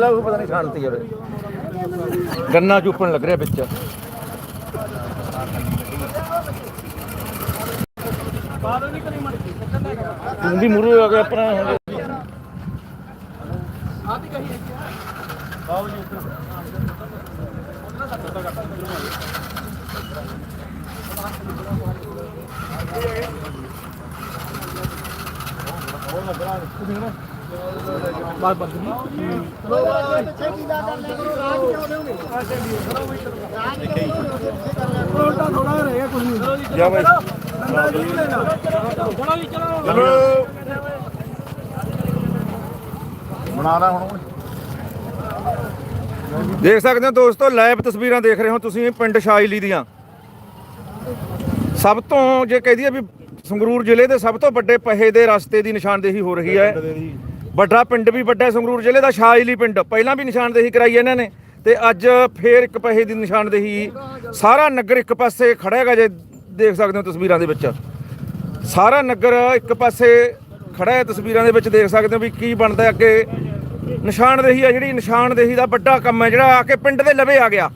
ਉਹ ਪਤਾ ਨਹੀਂ ਸ਼ਾਂਤੀ ਯਾਰ ਗੰਨਾ ਚੁੱਪਣ ਲੱਗ ਰਿਹਾ ਵਿੱਚ। ਤੂੰ ਵੀ ਮੁਰੂ ਆ ਗਿਆ ਆਪਣਾ ਜਾ ਬਾਈ। ਚਲੋ ਬਣਾ ਲਾ ਹੁਣ। ਦੇਖ ਸਕਦੇ ਹੋ ਦੋਸਤੋ ਲਾਈਵ ਤਸਵੀਰਾਂ ਦੇਖ ਰਹੇ ਹੋ ਤੁਸੀਂ ਪਿੰਡ ਸ਼ਾਇਲੀ ਦੀਆਂ। ਸਭ ਤੋਂ ਜੇ ਕਹਿ ਦਈਏ ਵੀ ਸੰਗਰੂਰ ਜ਼ਿਲ੍ਹੇ ਦੇ ਸਭ ਤੋਂ ਵੱਡੇ ਪਹੇ ਦੇ ਰਸਤੇ ਦੀ ਨਿਸ਼ਾਨਦੇਹੀ ਹੋ ਰਹੀ ਹੈ। ਵੱਡਾ ਪਿੰਡ ਵੀ ਵੱਡਾ ਸੰਗਰੂਰ ਜ਼ਿਲ੍ਹੇ ਦਾ ਸ਼ਾਇਲੀ ਪਿੰਡ। ਪਹਿਲਾਂ ਵੀ ਨਿਸ਼ਾਨਦੇਹੀ ਕਰਾਈ ਇਹਨਾਂ ਨੇ। ਤੇ ਅੱਜ ਫੇਰ ਇੱਕ ਪਹੇ ਦੀ ਨਿਸ਼ਾਨਦੇਹੀ। ਸਾਰਾ ਨਗਰ ਇੱਕ ਪਾਸੇ ਖੜਾ ਹੈਗਾ ਜੇ ਦੇਖ ਸਕਦੇ ਹੋ ਤਸਵੀਰਾਂ ਦੇ ਵਿੱਚ। ਸਾਰਾ ਨਗਰ ਇੱਕ ਪਾਸੇ ਖੜਾ ਹੈ, ਤਸਵੀਰਾਂ ਦੇ ਵਿੱਚ ਦੇਖ ਸਕਦੇ ਹੋ ਵੀ ਕੀ ਬਣਦਾ ਅੱਗੇ। ਨਿਸ਼ਾਨਦੇਹੀ ਆ ਜਿਹੜੀ, ਨਿਸ਼ਾਨਦੇਹੀ ਦਾ ਵੱਡਾ ਕੰਮ ਹੈ ਜਿਹੜਾ ਆ ਕੇ ਪਿੰਡ ਦੇ ਲਵੇ ਆ ਗਿਆ।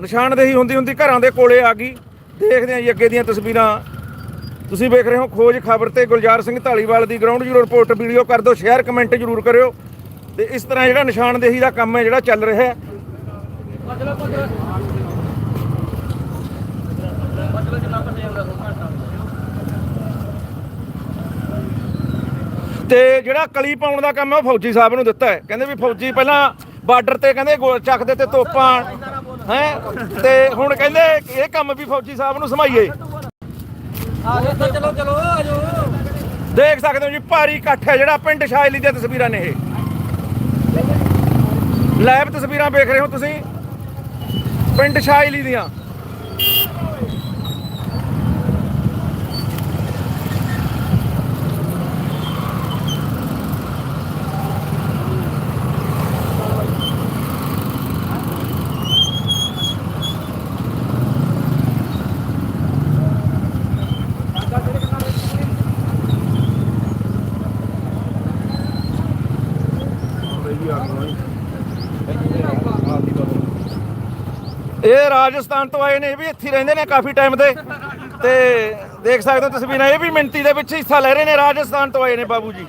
ਨਿਸ਼ਾਨਦੇਹੀ ਹੁੰਦੀ ਹੁੰਦੀ ਘਰਾਂ ਦੇ ਕੋਲੇ ਆ ਗਈ। ਦੇਖਦੇ ਹਾਂ ਜੀ ਅੱਗੇ ਦੀਆਂ ਤਸਵੀਰਾਂ। ਤੁਸੀਂ ਵੇਖ ਰਹੇ ਹੋ ਖੋਜ ਖਬਰ ਤੇ ਗੁਲਜ਼ਾਰ ਸਿੰਘ ਢਾਲੀਵਾਲ ਦੀ ਗਰਾਊਂਡ ਜ਼ੀਰੋ ਰਿਪੋਰਟ ਵੀਡੀਓ ਕਰ ਦਿਓ ਸ਼ੇਅਰ ਕਮੈਂਟ ਜ਼ਰੂਰ ਕਰਿਓ। ਤੇ ਇਸ ਤਰ੍ਹਾਂ ਜਿਹੜਾ ਨਿਸ਼ਾਨਦੇਹੀ ਦਾ ਕੰਮ ਹੈ, ਜਿਹੜਾ ਚੱਲ ਰਿਹਾ ਹੈ। ਤੇ ਜਿਹੜਾ ਕਲੀ ਪਾਉਣ ਦਾ ਕੰਮ ਹੈ, ਉਹ ਫੌਜੀ ਸਾਹਿਬ ਨੂੰ ਦਿੱਤਾ ਹੈ। ਕਹਿੰਦੇ ਵੀ ਫੌਜੀ ਪਹਿਲਾਂ ਬਾਰਡਰ ਤੇ ਕਹਿੰਦੇ ਚੱਕਦੇ ਤੇ ਤੋਪਾਂ ਹੈ? ਤੇ ਹੁਣ ਕਹਿੰਦੇ ਇਹ ਕੰਮ ਵੀ ਫੌਜੀ ਸਾਹਿਬ ਨੂੰ ਸਮਾਈਏ। ਚਲੋ ਚਲੋ ਆਜੋ ਦੇਖ ਸਕਦੇ ਹੋ ਜੀ, ਭਾਰੀ ਇਕੱਠ ਹੈ ਜਿਹੜਾ ਪਿੰਡ ਸ਼ਾਇਲੀ ਦੀਆਂ ਤਸਵੀਰਾਂ ਨੇ ਇਹ। ਲਾਈਵ ਤਸਵੀਰਾਂ ਵੇਖ ਰਹੇ ਹੋ ਤੁਸੀਂ, ਪਿੰਡ ਸ਼ਾਇਲੀ ਦੀਆਂ। ਇਹ ਰਾਜਸਥਾਨ ਤੋਂ ਆਏ ਨੇ, ਇਹ ਵੀ ਇੱਥੇ ਰਹਿੰਦੇ ਨੇ ਕਾਫੀ ਟਾਈਮ ਦੇ। ਤੇ ਦੇਖ ਸਕਦੇ ਹੋ ਤਸਵੀਰਾਂ ਇਹ ਵੀ ਮਿੰਟੀ ਦੇ ਵਿੱਚ ਹਿੱਸਾ ਲੈ ਰਹੇ ਨੇ, ਰਾਜਸਥਾਨ ਤੋਂ ਆਏ ਨੇ ਬਾਬੂ ਜੀ।